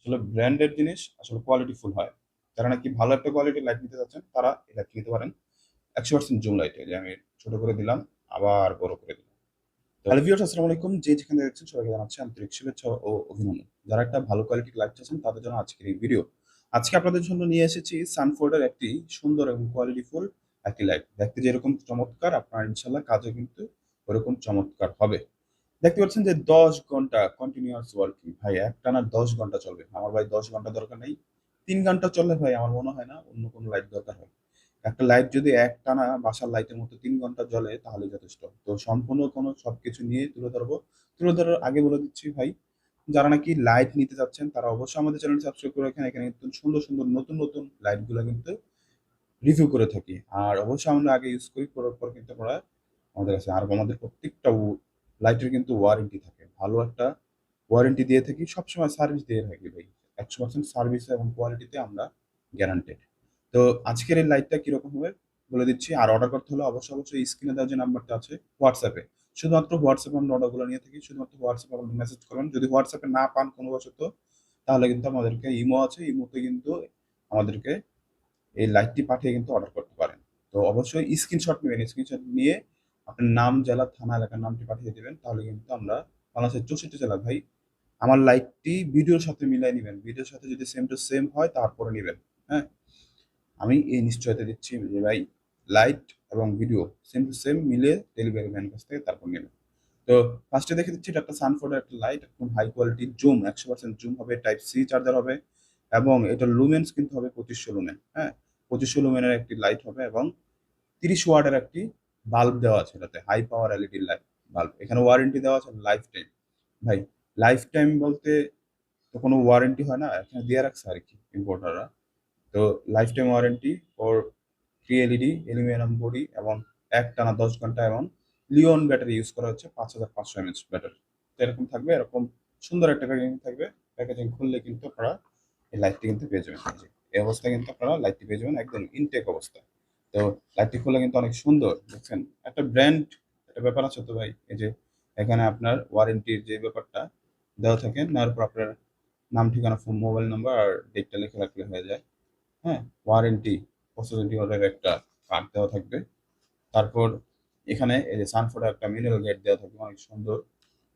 আসলে ব্র্যান্ডের জিনিস আসলে কোয়ালিটি ফুল হয়। যারা নাকি ভালো একটা কোয়ালিটির লাইট নিতে চাচ্ছেন, তারা এই লাইট নিতে পারেন। একশো পার্সেন্ট জুম লাইট যে আমি ছোট করে দিলাম, আবার বড় করে দিলাম। হ্যালো ভিউয়ার্স আসসালামু আলাইকুম। যে যেখানে দেখছেন, সবাইকে জানাচ্ছি আন্তরিক শুভেচ্ছা ও অভিনন্দন। যারা একটা ভালো কোয়ালিটির লাইট চাচ্ছেন, তাদের জন্য আজকের এই ভিডিও আজকে আপনাদের জন্য নিয়ে এসেছি সানফোর্ডের একটি সুন্দর এবং কোয়ালিটি ফুল একটি লাইট দেখতে যেরকম চমৎকার, আপনার ইনশাল্লাহ কাজও কিন্তু ওরকম চমৎকার হবে। দেখতে পাচ্ছেন যে দশ ঘণ্টা কন্টিনিউয়াস ওয়ার্কিং ভাই, একটানা দশ ঘণ্টা চলবে। আমার ভাই দশ ঘণ্টা দরকার নেই। তিন ঘণ্টা চললে ভাই আমার মনে হয় না অন্য কোনো লাইট দরকার হয়। একটা লাইট যদি একটানা বাসার লাইটের মতো তিন ঘণ্টা জ্বলে, তাহলে যথেষ্ট। তো সম্পূর্ণ কোনো সবকিছু নিয়ে তুলে ধরবো। তুলে ধরার আগে বলে দিচ্ছি ভাই, যারা নাকি লাইট নিতে চাচ্ছেন, তারা অবশ্যই আমাদের চ্যানেল সাবস্ক্রাইব করে রাখেন। এখানে কিন্তু সুন্দর সুন্দর, নতুন নতুন লাইটগুলো কিন্তু রিভিউ করে থাকি। আর অবশ্যই আমরা আগে ইউজ করি, করার পর কিন্তু আমরা আমাদের কাছে, আর আমাদের প্রত্যেকটা লাইটের কিন্তু ওয়ারেন্টি থাকে। ভালো একটা ওয়ারেন্টি দিয়ে থাকি, সবসময় সার্ভিস দিয়ে থাকি ভাই। একশো পার্সেন্ট সার্ভিস এবং কোয়ালিটিতে আমরা গ্যারান্টেড তো আজকের এই লাইটটা কীরকম হবে বলে দিচ্ছি। আর অর্ডার করতে হলে অবশ্যই অবশ্যই স্ক্রিনে দেওয়া যে নাম্বারটা আছে হোয়াটসঅ্যাপে শুধুমাত্র হোয়াটসঅ্যাপে আমরা অর্ডারগুলো নিয়ে থাকি, শুধুমাত্র হোয়াটসঅ্যাপে আমাদের মেসেজ করবেন যদি হোয়াটসঅ্যাপে না পান কোনো বছর তো, তাহলে কিন্তু আমাদেরকে ইমো আছে। ইমোতে কিন্তু আমাদেরকে এই লাইটটি পাঠিয়ে কিন্তু অর্ডার করতে পারেন। তো অবশ্যই স্ক্রিনশট নেবেন। স্ক্রিনশট নিয়ে আপনার নাম, জেলা, থানা, এলাকার নামটি পাঠিয়ে দেবেন, তাহলে কিন্তু আমরা বাংলাদেশের চৌষট্টি জেলা, ভাই, আমার লাইটটি ভিডিওর সাথে মিলাই নেবেন। ভিডিওর সাথে যদি সেম টু সেম হয়, তারপরে নেবেন হ্যাঁ? আমি এই নিশ্চয়তা দিচ্ছি যে, ভাই লাইট এবং ভিডিও সেম টু সেম মিলে ডেলিভারি ম্যান কাছ থেকে তারপর নেবেন। তো ফার্স্টে দেখে দিচ্ছি, এটা একটা সানফোর্ডের একটা লাইট একদম হাই কোয়ালিটি জুম একশো পার্সেন্ট জুম হবে টাইপ সি চার্জার হবে এবং এটা লুমেন্স কিন্তু হবে পঁচিশশো লুমেন হ্যাঁ? পঁচিশশো লুমেনের একটি লাইট হবে এবং তিরিশ ওয়ার্ডের একটি বাল্ব দেওয়া আছে এটাতে high power LED light bulb এখানে ওয়ারেন্টি দেওয়া আছে লাইফ টাইম ভাই লাইফ টাইম বলতে তো কোনো ওয়ারেন্টি হয় না, এখানে দিয়ে রাখছে আর কি ইম্পোর্টাররা তো লাইফ টাইম ওয়ারেন্টি ওর থ্রি এলইডি অ্যালুমিনিয়াম বডি এবং এক টানা দশ ঘণ্টা এবং লিওন ব্যাটারি ইউজ করা হচ্ছে পাঁচ হাজার পাঁচশো এমএচ ব্যাটারি তো এরকম থাকবে, এরকম সুন্দর একটা প্যাকেজিং থাকবে। প্যাকেজিং খুললে কিন্তু আপনারা এই লাইটটি কিন্তু পেয়ে যাবেন। এই অবস্থায় কিন্তু আপনারা লাইটটি পেয়ে যাবেন একদম ইনটেক অবস্থা তো লাইটটি খুলে কিন্তু অনেক সুন্দর দেখছেন একটা ব্র্যান্ড একটা ব্যাপার আছে তো ভাই, এই যে এখানে আপনার ওয়ারেন্টির যে ব্যাপারটা দেওয়া থাকে, নেওয়ার পর আপনার নাম, ঠিকানা ফোন মোবাইল নাম্বার আর ডেটটা লিখে রাখলে হয়ে যায়। হ্যাঁ ওয়ারেন্টি পসিবিলিটি অর্ডার একটা কার্ড দেওয়া থাকবে। তারপর এখানে এই যে সানফোর্ডের একটা মিনারেল গেট দেওয়া থাকবে, অনেক সুন্দর।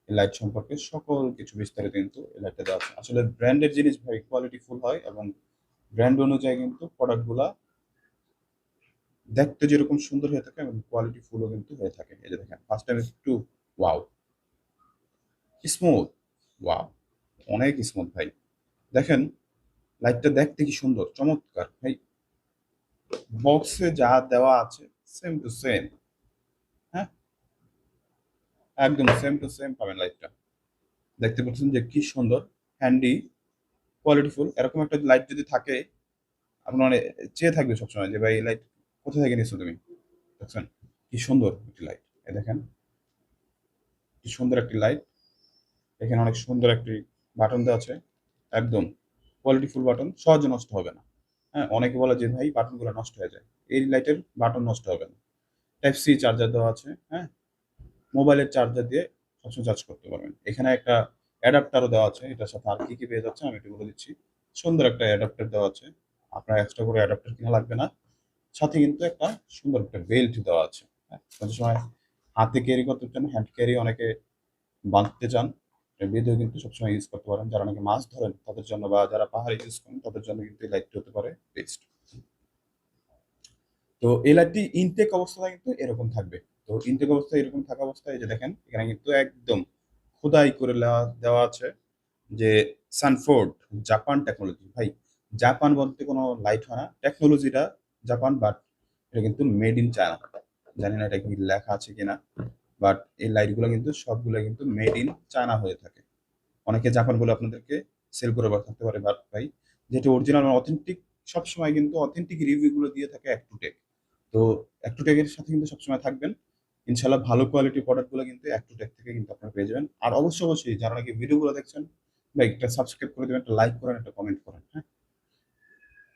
লাইট সম্পর্কে সকল কিছু বিস্তারিত কিন্তু এই লাইটটা দেওয়া আছে। আসলে ব্র্যান্ডের জিনিস ভাই কোয়ালিটি ফুল হয় এবং ব্র্যান্ড অনুযায়ী কিন্তু প্রোডাক্টগুলা দেখতে যেরকম সুন্দর হয়ে থাকে এবং কোয়ালিটি ফুলও কিন্তু হয়ে থাকে। এই যে দেখেন ফার্স্ট টাইম একটু ওয়াও স্মুথ ওয়াও অনেক স্মুথ ভাই। দেখেন লাইটটা দেখতে কি সুন্দর, চমৎকার। ভাই বক্সে যা দেওয়া আছে সেম টু সেম হ্যাঁ? একদম সেম টু সেম পাবেন লাইটটা দেখতে পাচ্ছেন যে কি সুন্দর হ্যান্ডি কোয়ালিটিফুল এরকম একটা লাইট যদি থাকে, আপনার মানে চেয়ে থাকবে সবসময় যে, ভাই লাইট কোথা থেকে নিয়েছো তুমি? দেখছেন, কি সুন্দর একটি লাইট এ দেখেন, কি সুন্দর একটি লাইট এখানে অনেক সুন্দর একটি বাটন দেওয়া আছে। একদম কোয়ালিটি ফুল বাটন সহজে নষ্ট হবে না। হ্যাঁ অনেকে বলে যে, ভাই বাটনগুলো নষ্ট হয়ে যায়। এই লাইটের বাটন নষ্ট হবে না। টাইপ সি চার্জার দেওয়া আছে হ্যাঁ। মোবাইলের চার্জার দিয়ে সবসময় চার্জ করতে পারবেন। এখানে একটা অ্যাডাপ্টারও দেওয়া আছে, এটার সাথে আর কি কি পেয়ে যাচ্ছে আমি একটু বলে দিচ্ছি। সুন্দর একটা অ্যাডাপ্টার দেওয়া আছে। আপনার এক্সট্রা করে অ্যাডাপ্টার কিনা লাগবে না। সাথে কিন্তু একটা সুন্দর একটা বেল্ট দেওয়া আছে। হ্যাঁ সময় হাতে ক্যারি করতে চান হ্যান্ড ক্যারি অনেকে বাঁধতে চান ভিডিও কিন্তু সবসময় ইউজ করতে পারেন। যারা নাকি মাছ ধরেন, তাদের জন্য বা যারা পাহাড়ে ইউজ করেন, তাদের জন্য কিন্তু এই লাইটটি হতে পারে বেস্ট তো এই লাইটটি ইনটেক অবস্থায় কিন্তু এরকম থাকবে। তো ইনটেক অবস্থায় এরকম থাকা অবস্থায় যে দেখেন, এখানে কিন্তু একদম খোদাই করে দেওয়া আছে যে সানফোর্ড জাপান টেকনোলজি ভাই জাপান বলতে কোনো লাইট হয় না। টেকনোলজিটা জাপান বাট এটা কিন্তু মেড ইন চায়না জানি না এটা কি লেখা আছে কিনা বাট এই লাইটগুলো কিন্তু সবগুলো কিন্তু মেড ইন চায়না হয়ে থাকে। অনেকে জাপান বলে আপনাদেরকে সেল করে থাকতে পারে বাট ভাই যেটা অরিজিনাল অথেন্টিক সবসময় কিন্তু অথেন্টিক রিভিউগুলো দিয়ে থাকে একটু টেক তো একটু টেকের সাথে কিন্তু সবসময় থাকবেন। ইনশাল্লাহ ভালো কোয়ালিটির প্রোডাক্টগুলো কিন্তু একটু টেক থেকে কিন্তু আপনারা পেয়ে যাবেন। আর অবশ্যই অবশ্যই, যারা নাকি ভিডিওগুলো দেখছেন, ভাই, একটা সাবস্ক্রাইব করে দেবেন, একটা লাইক করেন, একটা কমেন্ট করেন হ্যাঁ?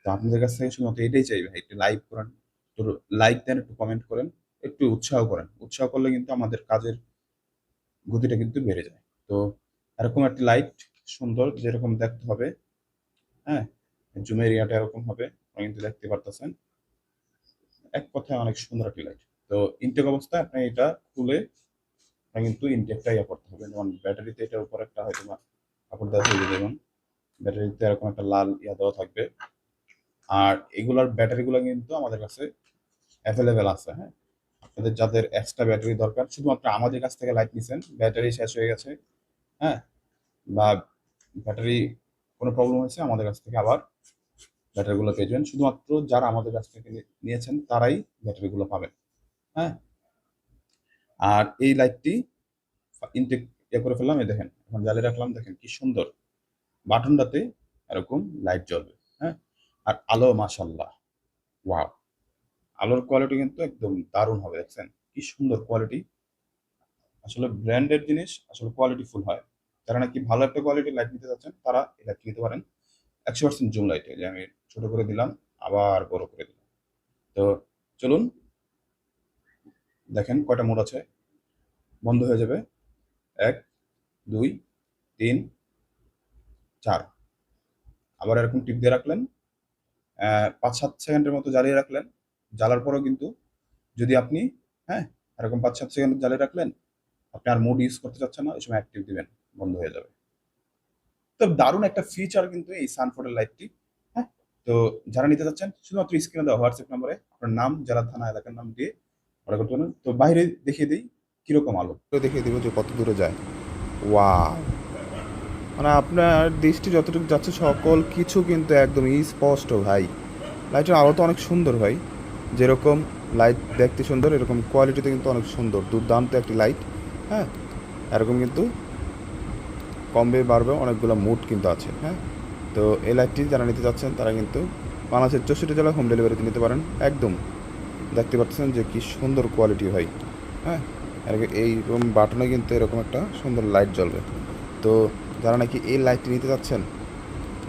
তো আপনাদের কাছ থেকে শুধুমাত্র এটাই চাইবে একটু লাইক করেন, একটু লাইক দেন, একটু কমেন্ট করেন, একটু উৎসাহ করেন। উৎসাহ করলে কিন্তু আমাদের কাজের গতিটা কিন্তু বেড়ে যায়। তো এরকম একটি লাইট সুন্দর, যেরকম দেখতে হবে হ্যাঁ? জুম এরিয়াটা এরকম হবে আপনারা কিন্তু দেখতে পারতেছেন। এক কথায় অনেক সুন্দর একটি লাইট তো ইনটেক অবস্থায় আপনি এটা খুলে আপনার কিন্তু ইনটেকটা ইয়ে করতে হবে। যেমন ব্যাটারিতে এটার উপর একটা হয়তো কাপড় দেওয়া থাকবে যেমন ব্যাটারিতে এরকম একটা লাল ইয়া দেওয়া থাকবে। আর এগুলার ব্যাটারিগুলো কিন্তু আমাদের কাছে অ্যাভেলেবেল আছে হ্যাঁ? আপনাদের যাদের এক্সট্রা ব্যাটারি দরকার, শুধুমাত্র আমাদের কাছ থেকে লাইট নিছেন, ব্যাটারি শেষ হয়ে গেছে হ্যাঁ? বা ব্যাটারি কোনো প্রবলেম হয়েছে, আমাদের কাছ থেকে আবার ব্যাটারিগুলো পেয়ে যাবেন। শুধুমাত্র যারা আমাদের কাছ থেকে নিয়েছেন, তারাই ব্যাটারিগুলো পাবেন হ্যাঁ? আর এই লাইটটি ইনটেক ইয়ে করে ফেললাম, এই দেখেন, এখন জ্বালিয়ে রাখলাম, দেখেন কি সুন্দর। বাটনটাতে এরকম লাইট জ্বলবে হ্যাঁ? আর আলো মাশাল্লাহ ওয়াও। আলোর কোয়ালিটি কিন্তু একদম দারুণ হবে, দেখছেন? কি সুন্দর কোয়ালিটি আসলে ব্র্যান্ডের জিনিস আসলে কোয়ালিটি ফুল হয়। যারা নাকি ভালো একটা কোয়ালিটি লাইট নিতে যাচ্ছেন তারা এই লাইট নিতে পারেন। একশো পার্সেন্ট জুম লাইটে যে আমি ছোট করে দিলাম, আবার বড় করে দিলাম। তো চলুন, দেখেন কয়টা মোড আছে। বন্ধ হয়ে যাবে। এক, দুই, তিন, চার। আবার এরকম টিপ দিয়ে রাখলেন। পাঁচ, সাত সেকেন্ডের মতো জ্বালিয়ে রাখলেন। জ্বালার পরেও কিন্তু যদি আপনি হ্যাঁ এরকম পাঁচ, সাত সেকেন্ড জ্বালিয়ে রাখলেন, আপনি আর মোড ইউজ করতে চাচ্ছেন না, ওই সময় অ্যাক্টিভ দিবেন, বন্ধ হয়ে যাবে। তো দারুণ একটা ফিচার কিন্তু এই সানফোর্ডের লাইটটি হ্যাঁ? তো যারা নিতে চাচ্ছেন, শুধুমাত্র স্ক্রিনে দেওয়া হোয়াটসঅ্যাপ নম্বরে আপনার নাম, জেলা, থানা, এলাকার নাম দিয়ে অর্ডার করতে পারেন। তো বাইরে দেখিয়ে দিই, কীরকম আলো? দেখিয়ে দিব যে কত দূরে যায়। ওয়াও মানে আপনার দৃষ্টি যতটুকু যাচ্ছে, সকল কিছু কিন্তু একদম স্পষ্ট ভাই। লাইটের আলো তো অনেক সুন্দর ভাই। যেরকম লাইট দেখতে সুন্দর, এরকম কোয়ালিটিতে কিন্তু অনেক সুন্দর। দুর্দান্ত একটি লাইট হ্যাঁ? এরকম কিন্তু কমবে, বাড়বে, অনেকগুলো মুড কিন্তু আছে হ্যাঁ? তো এই লাইটটি যারা নিতে চাচ্ছেন তারা কিন্তু বাংলাদেশের চৌষট্টি জেলা হোম ডেলিভারিতে নিতে পারেন। একদম দেখতে পাচ্ছেন যে কি সুন্দর কোয়ালিটি হ্যাঁ? আর এইরকম বাটনে কিন্তু এরকম একটা সুন্দর লাইট জ্বলবে। তো যারা নাকি এই লাইটটি নিতে যাচ্ছেন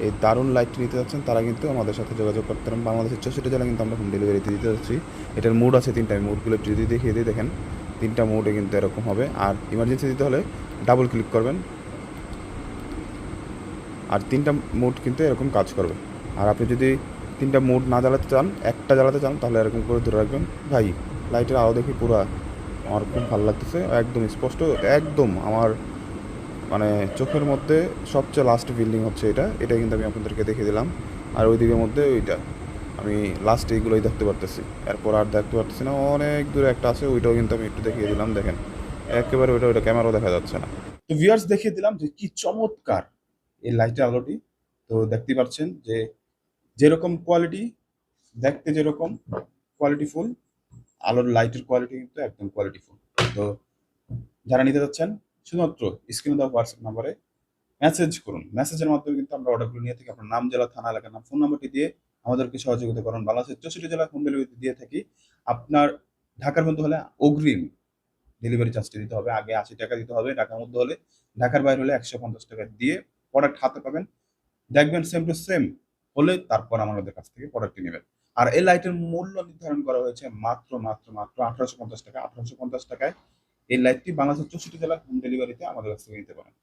এই দারুণ লাইটটি নিতে যাচ্ছেন তারা কিন্তু আমাদের সাথে যোগাযোগ করতে পারেন। বাংলাদেশের চৌষট্টি জেলা কিন্তু আমরা হোম ডেলিভারিতে দিতে যাচ্ছি। এটার মুড আছে তিনটা। মুডগুলো যদি দেখিয়ে দিই, দেখেন, তিনটা মুডে কিন্তু এরকম হবে। আর ইমার্জেন্সি দিতে হলে ডাবল ক্লিক করবেন। আর তিনটা মুড কিন্তু এরকম কাজ করবে। আর আপনি যদি তিনটা মুড না জ্বালাতে চান, একটা জ্বালাতে চান, তাহলে এরকম করে ধরে রাখবেন। ভাই লাইটের আলো দেখি পুরো আমার খুব ভালো লাগতেছে। একদম স্পষ্ট, একদম আমার মানে চোখের মধ্যে সবচেয়ে লাস্ট বিল্ডিং হচ্ছে এটা। এটা কিন্তু আমি আপনাদেরকে দেখে দিলাম। আর ওই দিকের মধ্যে ওইটা। আমি লাস্ট এইগুলোই দেখতে পারতেছি। এরপর আর দেখতে পারতেছি না, অনেক দূরে একটা আছে, ওইটাও কিন্তু আমি একটু দেখিয়ে দিলাম, দেখেন। একেবারে ওইটা ওইটা ক্যামেরাও দেখা যাচ্ছে না। তো ভিউয়ার্স দেখিয়ে দিলাম যে কি চমৎকার এই লাইটের আলোটি। তো দেখতে পাচ্ছেন যে যেরকম কোয়ালিটি দেখতে যেরকম কোয়ালিটি ফুল আলোর লাইটের কোয়ালিটি কিন্তু একদম কোয়ালিটি ফুল তো যারা নিতে যাচ্ছেন শুধুমাত্র স্ক্রিনে দেওয়া হোয়াটসঅ্যাপ নাম্বারে মেসেজ করুন। মেসেজের মাধ্যমে কিন্তু আমরা অর্ডারগুলো নিয়ে থাকি। আপনার নাম, জেলা, থানা, এলাকার নাম ফোন নাম্বারটি দিয়ে আমাদেরকে সহযোগিতা করুন। বাংলাদেশের চৌষট্টি জেলা হোম ডেলিভারি দিয়ে থাকি। আপনার ঢাকার মধ্যে হলে অগ্রিম ডেলিভারি চার্জটি দিতে হবে। আগে আশি টাকা দিতে হবে। ঢাকার মধ্যে হলে ঢাকার বাইরে হলে একশো পঞ্চাশ টাকা দিয়ে প্রোডাক্ট হাতে পাবেন। দেখবেন সেম টু সেম হলে তারপর আমাদের কাছ থেকে প্রোডাক্টটি নেবেন। আর এই লাইটের মূল্য নির্ধারণ করা হয়েছে মাত্র মাত্র মাত্র আঠারোশো পঞ্চাশ টাকা। আঠারোশো পঞ্চাশ টাকায় এই লাইটটি বাংলাদেশের চৌষট্টি জেলার হোম ডেলিভারিতে আমাদের কাছ থেকে নিতে পারেন।